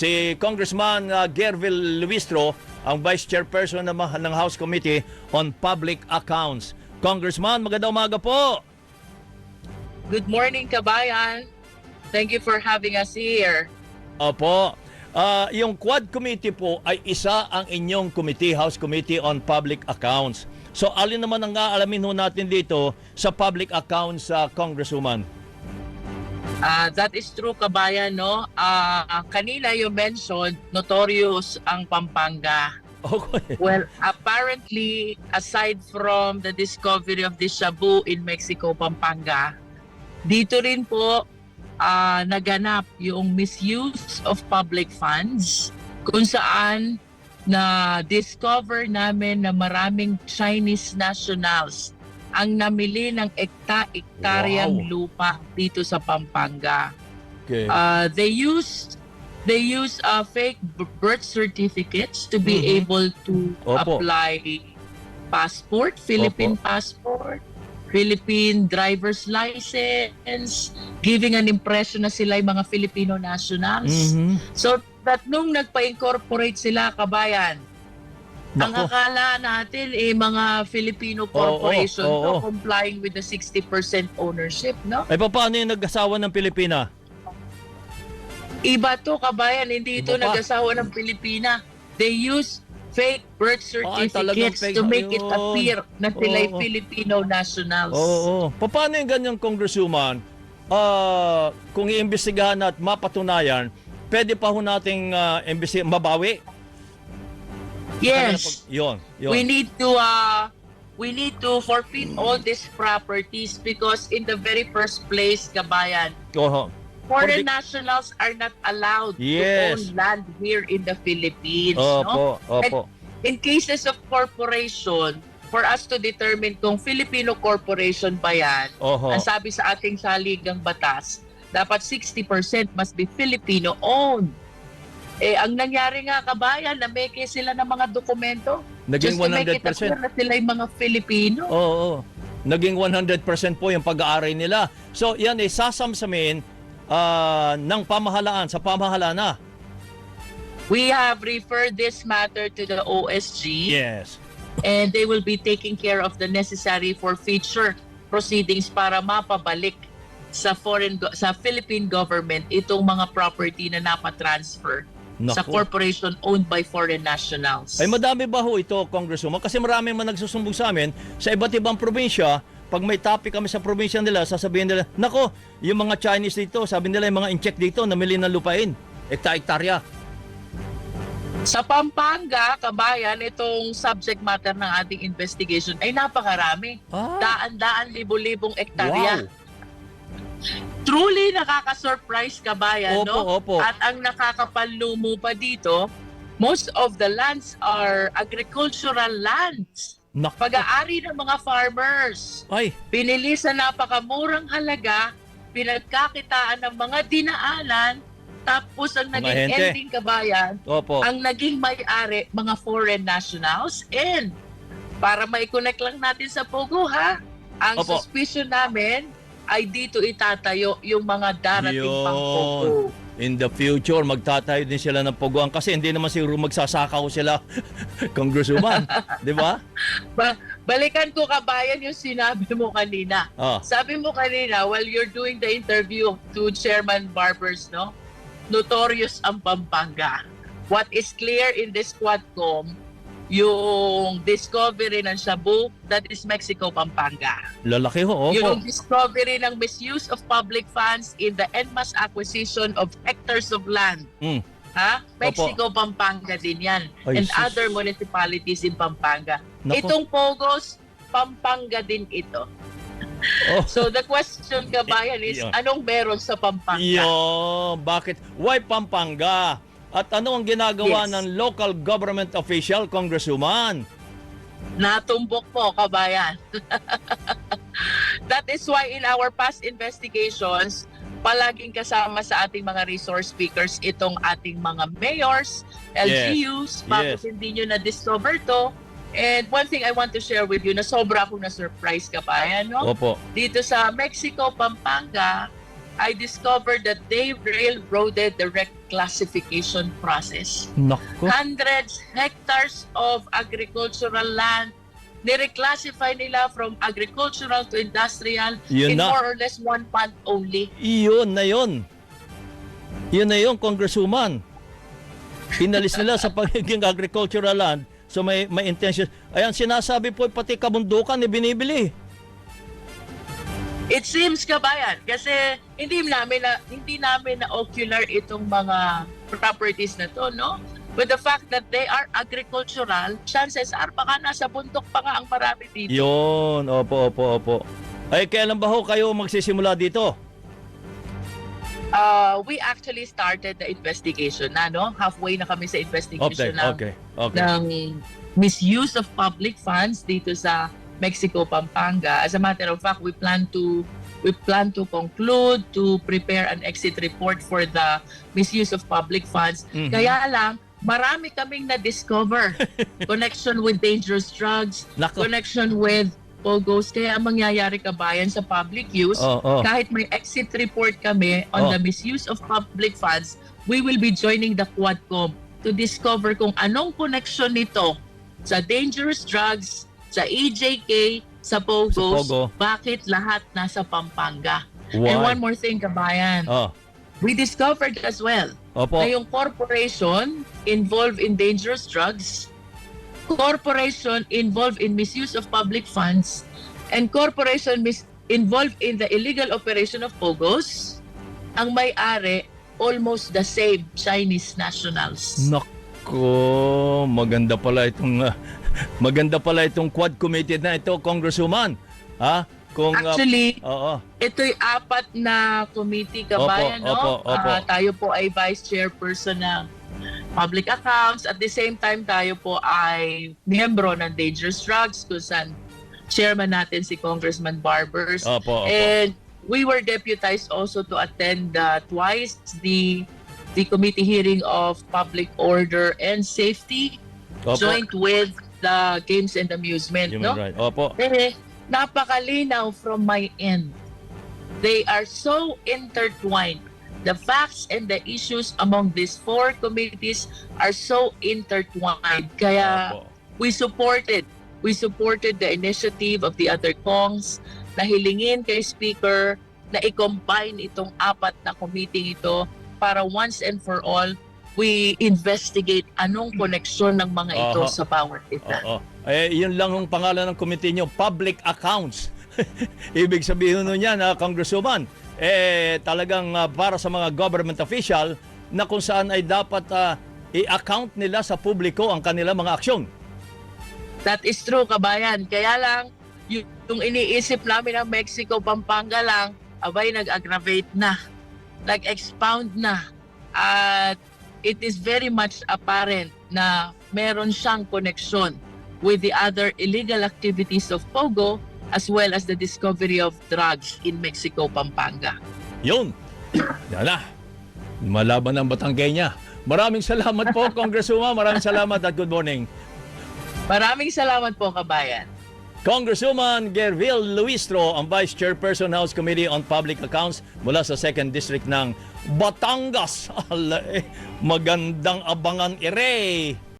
si Congressman uh, Gervil Luistro, ang Vice Chairperson ng, ng House Committee on Public Accounts. Congressman, magandang umaga po. Good morning, kabayan. Thank you for having us here. Opo. Ah, yung Quad Committee po ay isa ang inyong committee, House Committee on Public Accounts. So alin naman ang aalamin ho natin dito sa public accounts, sa Congresswoman? Uh, that is true, kabayan, no? Uh, kanina you mentioned notorious ang Pampanga. Okay. Well, apparently, aside from the discovery of the Shabu in Mexico, Pampanga, dito rin po ah, naganap yung misuse of public funds kung saan na discover namin na maraming Chinese nationals ang namili ng ekta-ektaryang Wow. lupa dito sa Pampanga. okay. Uh, they use they use uh, fake birth certificates to be Mhm. able to Opo. apply passport, Philippine passport, Philippine driver's license, giving an impression na sila ay mga Filipino nationals. Mhm. So that nung nagpa-incorporate sila kabayan, ang Nako. akala natin eh mga Filipino corporation oo, oo. to complying with the 60% ownership, no? Ay, paano yung nag-asawa ng Pilipina? Iba to kabayan, hindi ito Iba pa. nag-asawa ng Pilipina. They use fake birth Ay, talagang certificates fake. to make it Ayun. appear na sila ay Oo. Filipino nationals. Oo. oo. Paano yung ganyang congresswoman? Ah, kung iimbestigahan at mapatunayan, pwede pa ho nating uh, mabawi? Yes, Yon, yon. we need to uh, we need to forfeit all these properties because in the very first place, kabayan, Oho. foreign the- nationals are not allowed Yes. to own land here in the Philippines. no? Opo, opo. In cases of corporation, for us to determine kung Filipino corporation ba yan, Oho. ang sabi sa ating saligang batas, dapat 60% must be Filipino-owned. Eh, ang nangyari nga, kabayan, na meke sila ng mga dokumento. Naging just to make it 100%. appear na sila yung mga Filipino. Oo, oo. Naging 100% po yung pag-aaral nila. So, yan ay sasamsamin ah, ng pamahalaan, sa pamahalaan na. We have referred this matter to the OSG Yes. and they will be taking care of the necessary for future proceedings para mapabalik sa foreign sa Philippine government itong mga property na napatransfer sa Naku. corporation owned by foreign nationals. Ay madami ba ho ito, Congresswoman? Kasi maraming man nagsusumbong sa amin sa iba't ibang probinsya. Pag may topic kami sa probinsya nila, sasabihin nila, Nako, yung mga Chinese dito, sabi nila yung mga incheck dito, namili ng lupain. Ekta-ektarya. Sa Pampanga, kabayan, itong subject matter ng ating investigation ay napakarami. Ah, Daan-daan, libo-libong ektarya. wow. Truly nakaka-surprise kabayan, Opo, no? opo. At ang nakakapanlumo pa dito, most of the lands are agricultural lands. Naku. Pag-aari ng mga farmers. Ay, Pinili sa napakamurang halaga, pinagkakitaan ng mga dinaanan, tapos ang naging hente. ending kabayan, opo. ang naging may-ari mga foreign nationals and para mai-connect lang natin sa Pogo ha, ang Opo. suspicion namin ay dito itatayo yung mga darating pang Yun. Pogo. In the future, magtatayo din sila ng puguan kasi hindi naman siguro magsasakaw sila, Congresswoman. Di ba? Ba- balikan ko kabayan yung sinabi mo kanina. Ah, Sabi mo kanina, while you're doing the interview to Chairman Barbers, no? Notorious ang Pampanga. What is clear in this Quadcom, yung discovery ng Shabu, that is Mexico, Pampanga. lalaki ho. Opo. Yung discovery ng misuse of public funds in the en masse acquisition of hectares of land. Mm. Ha? Mexico, Pampanga din yan. Ay, and sus. other municipalities in Pampanga. Naku. Itong Pogos, Pampanga din ito. Oh. So the question kabayan is, anong meron sa Pampanga? Yo, bakit? Why Pampanga? At ano ang ginagawa Yes. ng local government official, Congresswoman? Natumbok po, kabayan. That is why in our past investigations, palaging kasama sa ating mga resource speakers itong ating mga mayors, LGUs, bakit Yes. hindi nyo na-discover to. And one thing I want to share with you na sobra akong na-surprise kabayan, no? Opo. Dito sa Mexico, Pampanga, I discovered that they railroaded the reclassification process. Nako. Hundreds hectares of agricultural land nireclassify nila from agricultural to industrial Yun in na. more or less one month only. Iyon na yun. Yun na yun, Congresswoman. Inalis nila sa pagiging agricultural land so may may intention. Ayan, sinasabi po pati kabundukan ni binibili. It seems kabayan kasi hindi namin na hindi namin na ocular itong mga properties na to, no? But the fact that they are agricultural, chances are baka nasa bundok pa nga ang marami dito. Yun, opo, opo, opo. Ay, kailan ba ho kayo magsisimula dito? Uh, we actually started the investigation na, no? Halfway na kami sa Okay, investigation ng, okay, okay. ng misuse of public funds dito sa Mexico, Pampanga. As a matter of fact, we plan to we plan to conclude to prepare an exit report for the misuse of public funds. Mhm. Kaya lang, marami kaming na-discover. connection with dangerous drugs, Nako. connection with POGOs. Kaya ang mangyayari kabayan sa public use, Oh, oh. kahit may exit report kami on Oh. the misuse of public funds, we will be joining the Quadcom to discover kung anong connection nito sa dangerous drugs, sa EJK, sa POGOs, Pogo. bakit lahat nasa Pampanga. And Why? one more thing, kabayan, Oh, we discovered as well opo. na yung corporation involved in dangerous drugs, corporation involved in misuse of public funds, and corporation mis- involved in the illegal operation of POGOs, ang may-ari almost the same Chinese nationals. Nako, maganda pala itong ah, maganda pala itong quad committee na ito, Congresswoman. Ha? Kung ah, Actually, oo. ito'y apat na committee kabayan, Opo, no? opo, opo. Ah, tayo po ay vice chairperson ng public accounts. At the same time, tayo po ay miyembro ng Dangerous Drugs kung saan chairman natin si Congressman Barbers. Opo, opo. And we were deputized also to attend uh, twice the the committee hearing of public order and safety Opo. joint with the games and amusement, Human no? right. Opo. Eh, napakalinaw from my end. They are so intertwined. The facts and the issues among these four committees are so intertwined. Kaya Opo. we supported we supported the initiative of the other Kongs na hilingin kay Speaker na i-combine itong apat na committee ito para once and for all we investigate anong koneksyon ng mga ito Aha. sa bawat isa. Oo. Eh, yun lang ang pangalan ng committee nyo, Public Accounts. Ibig sabihin nun yan, ah, Congresswoman, eh, talagang ah, para sa mga government official na kung saan ay dapat ah, i-account nila sa publiko ang kanilang mga aksyon. That is true, kabayan. Kaya lang, yung, yung iniisip namin ng Mexico, Pampanga lang, abay, nag-aggravate na. Nag-expound na. At it is very much apparent na meron siyang connection with the other illegal activities of Pogo as well as the discovery of drugs in Mexico, Pampanga. Yun. Yan na. Malaban ang Batanggay niya. Maraming salamat po, Congresswoman. Maraming salamat at good morning. Maraming salamat po, kabayan. Congresswoman Gerville Luistro, ang Vice Chairperson House Committee on Public Accounts mula sa 2nd District ng Batangas. Magandang abangan ire.